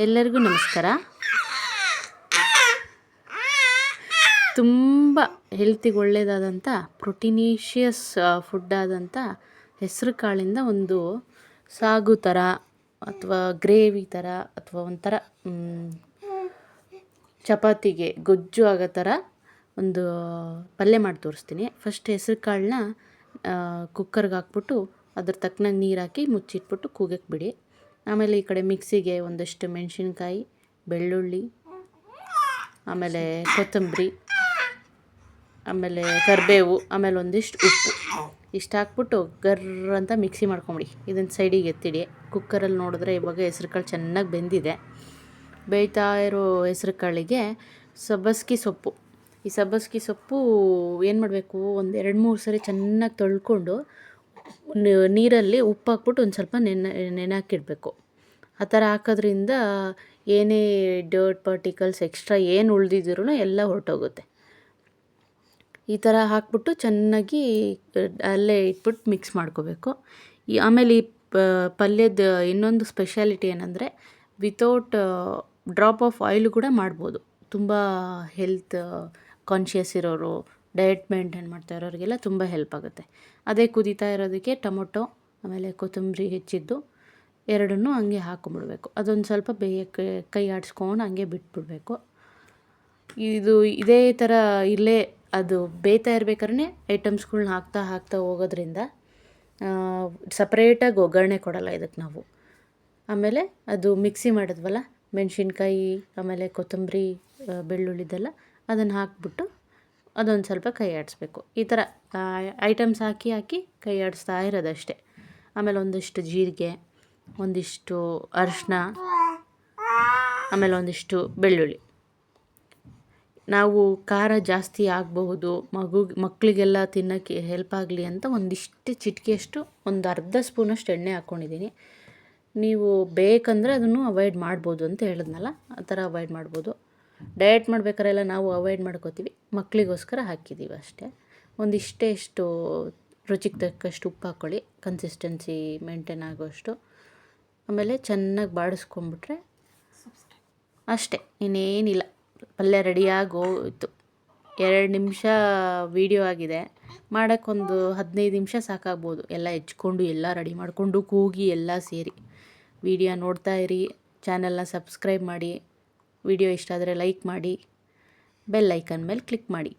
ಎಲ್ಲರಿಗೂ ನಮಸ್ಕಾರ. ತುಂಬ ಹೆಲ್ತಿಗೆ ಒಳ್ಳೆಯದಾದಂಥ ಪ್ರೋಟೀನಿಷಿಯಸ್ ಫುಡ್ ಆದಂಥ ಹೆಸರು ಕಾಳಿಂದ ಒಂದು ಸಾಗು ಥರ ಅಥವಾ ಗ್ರೇವಿ ಥರ ಅಥವಾ ಒಂಥರ ಚಪಾತಿಗೆ ಗೊಜ್ಜು ಆಗೋ ಥರ ಒಂದು ಪಲ್ಯ ಮಾಡಿ ತೋರಿಸ್ತೀನಿ. ಫಸ್ಟ್ ಹೆಸರು ಕಾಳನ್ನ ಕುಕ್ಕರ್ಗೆ ಹಾಕ್ಬಿಟ್ಟು ಅದ್ರ ತಕ್ಕನಾಗಿ ನೀರು ಹಾಕಿ ಮುಚ್ಚಿಟ್ಬಿಟ್ಟು ಕೂಗಕ್ಕೆ ಬಿಡಿ. ಆಮೇಲೆ ಈ ಕಡೆ ಮಿಕ್ಸಿಗೆ ಒಂದಷ್ಟು ಮೆಣಸಿನ್ಕಾಯಿ, ಬೆಳ್ಳುಳ್ಳಿ, ಆಮೇಲೆ ಕೊತ್ತಂಬರಿ, ಆಮೇಲೆ ಕರಿಬೇವು, ಆಮೇಲೆ ಒಂದಿಷ್ಟು ಉಪ್ಪು. ಇಷ್ಟು ಹಾಕ್ಬಿಟ್ಟು ಗರ್ರ ಅಂತ ಮಿಕ್ಸಿ ಮಾಡ್ಕೊಂಬಿಡಿ. ಇದನ್ನು ಸೈಡಿಗೆ ಎತ್ತಿಡಿ. ಕುಕ್ಕರಲ್ಲಿ ನೋಡಿದ್ರೆ ಇವಾಗ ಹೆಸ್ರು ಕಾಳು ಚೆನ್ನಾಗಿ ಬೆಂದಿದೆ. ಬೇಯ್ತಾ ಇರೋ ಹೆಸ್ರು ಕಾಳಿಗೆ ಸಬ್ಬಸ್ಗಿ ಸೊಪ್ಪು. ಈ ಸಬ್ಬಸ್ಗಿ ಸೊಪ್ಪು ಏನು ಮಾಡಬೇಕು? ಒಂದು ಎರಡು ಮೂರು ಸರಿ ಚೆನ್ನಾಗಿ ತೊಳ್ಕೊಂಡು ನೀರಲ್ಲಿ ಉಪ್ಪು ಹಾಕ್ಬಿಟ್ಟು ಒಂದು ಸ್ವಲ್ಪ ನೆನೆ ನೆನೆಹಾಕಿಡಬೇಕು ಆ ಥರ ಹಾಕೋದ್ರಿಂದ ಏನೇ ಡರ್ಟ್ ಪಾರ್ಟಿಕಲ್ಸ್ ಎಕ್ಸ್ಟ್ರಾ ಏನು ಉಳಿದಿದ್ರೂ ಎಲ್ಲ ಹೊರಟೋಗುತ್ತೆ. ಈ ಥರ ಹಾಕ್ಬಿಟ್ಟು ಚೆನ್ನಾಗಿ ಅಲ್ಲೇ ಇಟ್ಬಿಟ್ಟು ಮಿಕ್ಸ್ ಮಾಡ್ಕೋಬೇಕು. ಈ ಆಮೇಲೆ ಈ ಪಲ್ಯದ ಇನ್ನೊಂದು ಸ್ಪೆಷಾಲಿಟಿ ಏನಂದರೆ ವಿತೌಟ್ ಡ್ರಾಪ್ ಆಫ್ ಆಯಿಲ್ ಕೂಡ ಮಾಡ್ಬೋದು. ತುಂಬ ಹೆಲ್ತ್ ಕಾನ್ಷಿಯಸ್ ಇರೋರು ಡಯಟ್ ಮೇಂಟೈನ್ ಮಾಡ್ತಾ ಇರೋರಿಗೆಲ್ಲ ತುಂಬ ಹೆಲ್ಪ್ ಆಗುತ್ತೆ. ಅದೇ ಕುದೀತಾ ಇರೋದಕ್ಕೆ ಟೊಮೊಟೊ, ಆಮೇಲೆ ಕೊತ್ತಂಬರಿ ಹೆಚ್ಚಿದ್ದು ಎರಡನ್ನೂ ಹಂಗೆ ಹಾಕೊಂಡ್ಬಿಡ್ಬೇಕು ಅದೊಂದು ಸ್ವಲ್ಪ ಬೇಯಕ್ಕೆ ಕೈ ಆಡಿಸ್ಕೊಂಡು ಹಂಗೆ ಬಿಟ್ಬಿಡ್ಬೇಕು. ಇದು ಇದೇ ಥರ ಇಲ್ಲೇ ಅದು ಬೇಯ್ತಾ ಇರ್ಬೇಕಾದ್ರೆ ಐಟಮ್ಸ್ಗಳ್ನ ಹಾಕ್ತಾ ಹಾಕ್ತಾ ಹೋಗೋದ್ರಿಂದ ಸಪ್ರೇಟಾಗಿ ಒಗ್ಗರಣೆ ಕೊಡಲ್ಲ ಇದಕ್ಕೆ ನಾವು. ಆಮೇಲೆ ಅದು ಮಿಕ್ಸಿ ಮಾಡಿದ್ವಲ್ಲ, ಮೆಣಸಿನ್ಕಾಯಿ, ಆಮೇಲೆ ಕೊತ್ತಂಬರಿ ಬೆಳ್ಳುಳ್ಳಿದೆಲ್ಲ ಅದನ್ನು ಹಾಕ್ಬಿಟ್ಟು ಅದೊಂದು ಸ್ವಲ್ಪ ಕೈ ಆಡಿಸ್ಬೇಕು. ಈ ಥರ ಐಟಮ್ಸ್ ಹಾಕಿ ಹಾಕಿ ಕೈ ಆಡಿಸ್ತಾ ಇರೋದಷ್ಟೇ. ಆಮೇಲೆ ಒಂದಿಷ್ಟು ಜೀರಿಗೆ ಒಂದಿಷ್ಟು ಅರಿಶಿನ ಆಮೇಲೆ ಒಂದಿಷ್ಟು ಬೆಳ್ಳುಳ್ಳಿ. ನಾವು ಖಾರ ಜಾಸ್ತಿ ಆಗಬಹುದು, ಮಗು ಮಕ್ಕಳಿಗೆಲ್ಲ ತಿನ್ನೋಕ್ಕೆ ಹೆಲ್ಪ್ ಆಗಲಿ ಅಂತ ಒಂದಿಷ್ಟು ಚಿಟಿಕೆಯಷ್ಟು, ಒಂದು ಅರ್ಧ ಸ್ಪೂನಷ್ಟು ಎಣ್ಣೆ ಹಾಕ್ಕೊಂಡಿದ್ದೀನಿ ನೀವು ಬೇಕಂದರೆ ಅದನ್ನು ಅವಾಯ್ಡ್ ಮಾಡ್ಬೋದು ಅಂತ ಹೇಳಿದ್ನಲ್ಲ, ಆ ಥರ ಅವಾಯ್ಡ್ ಮಾಡ್ಬೋದು. ಡಯಟ್ ಮಾಡ್ಬೇಕಾರೆಲ್ಲ ನಾವು ಅವಾಯ್ಡ್ ಮಾಡ್ಕೋತೀವಿ ಮಕ್ಕಳಿಗೋಸ್ಕರ ಹಾಕಿದ್ದೀವಿ ಅಷ್ಟೇ. ಒಂದಿಷ್ಟೇ ಇಷ್ಟು ರುಚಿಗೆ ತಕ್ಕಷ್ಟು ಉಪ್ಪು ಹಾಕ್ಕೊಳ್ಳಿ ಕನ್ಸಿಸ್ಟೆನ್ಸಿ ಮೇಂಟೈನ್ ಆಗೋಷ್ಟು. ಆಮೇಲೆ ಚೆನ್ನಾಗಿ ಬಾಡಿಸ್ಕೊಂಬಿಟ್ರೆ ಅಷ್ಟೇ ಇನ್ನೇನಿಲ್ಲ. ಪಲ್ಯ ರೆಡಿಯಾಗಿ ಹೋಯ್ತು. ಎರಡು ನಿಮಿಷ ವೀಡಿಯೋ ಆಗಿದೆ. ಮಾಡೋಕ್ಕೊಂದು ಹದಿನೈದು ನಿಮಿಷ ಸಾಕಾಗ್ಬೋದು. ಎಲ್ಲ ಹೆಚ್ಕೊಂಡು ಎಲ್ಲ ರೆಡಿ ಮಾಡಿಕೊಂಡು ಕೂಗಿ ಎಲ್ಲ ಸೇರಿ. ವಿಡಿಯೋ ನೋಡ್ತಾ ಇರಿ. ಚಾನಲ್ನ ಸಬ್ಸ್ಕ್ರೈಬ್ ಮಾಡಿ. ವಿಡಿಯೋ ಇಷ್ಟ ಆದರೆ ಲೈಕ್ ಮಾಡಿ. ಬೆಲ್ ಐಕನ್ ಮೇಲೆ ಕ್ಲಿಕ್ ಮಾಡಿ.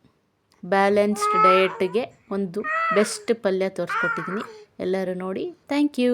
ಬ್ಯಾಲೆನ್ಸ್ಡ್ ಡಯೆಟ್ಗೆ ಒಂದು ಬೆಸ್ಟ್ ಪಲ್ಯ ತೋರಿಸ್ಕೊಟ್ಟಿದ್ದೀನಿ. ಎಲ್ಲರೂ ನೋಡಿ. Thank you